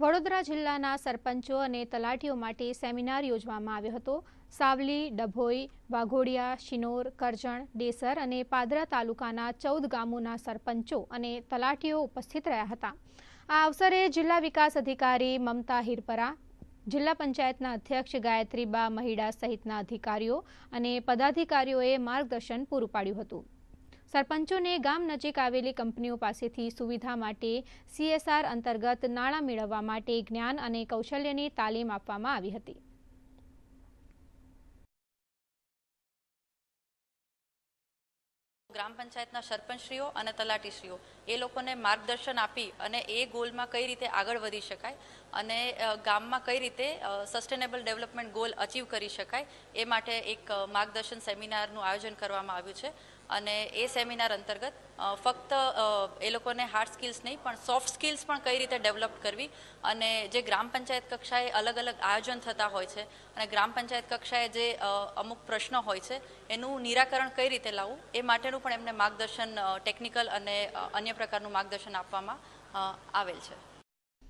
વડોદરા જિલ્લાના સરપંચો અને તલાટીઓ માટે સેમિનાર યોજવામાં આવ્યો હતો. સાવલી, ડભોઈ, વાઘોડિયા, શિનોર, કરજણ ડેસર અને પાદરા તાલુકાના ચૌદ ગામોના સરપંચો અને તલાટીઓ ઉપસ્થિત રહ્યા હતા. આ અવસરે જિલ્લા વિકાસ અધિકારી મમતા હિરપરા, જિલ્લા પંચાયતના અધ્યક્ષ ગાયત્રીબા મહિડા સહિતના અધિકારીઓ અને પદાધિકારીઓએ માર્ગદર્શન પૂરું પાડ્યું હતું. સરપંચોને ગામ નજીક આવેલી કંપનીઓ પાસેથી સુવિધા માટે સીએસઆર અંતર્ગત નાણાં મેળવવા માટે જ્ઞાન અને કૌશલ્યની તાલીમ આપવામાં આવી હતી. ગ્રામ પંચાયતના સરપંચશ્રીઓ અને તલાટીશ્રીઓ, એ લોકોને માર્ગદર્શન આપી અને એ ગોલમાં કઈ રીતે આગળ વધી શકાય અને ગામમાં કઈ રીતે સસ્ટેનેબલ ડેવલપમેન્ટ ગોલ અચીવ કરી શકાય એ માટે એક માર્ગદર્શન સેમિનારનું આયોજન કરવામાં આવ્યું છે. અને એ સેમિનાર અંતર્ગત ફક્ત એ લોકોને હાર્ડ સ્કિલ્સ નહીં, પણ સોફ્ટ સ્કિલ્સ પણ કઈ રીતે ડેવલપ કરવી અને જે ગ્રામ પંચાયત કક્ષાએ અલગ અલગ આયોજન થતા હોય છે અને ગ્રામ પંચાયત કક્ષાએ જે અમુક પ્રશ્નો હોય છે, એનું નિરાકરણ કઈ રીતે લાવવું, એ માટેનું પણ એમને માર્ગદર્શન ટેકનિકલ અને અન્ય પ્રકારનું માર્ગદર્શન આપવામાં આવેલ છે.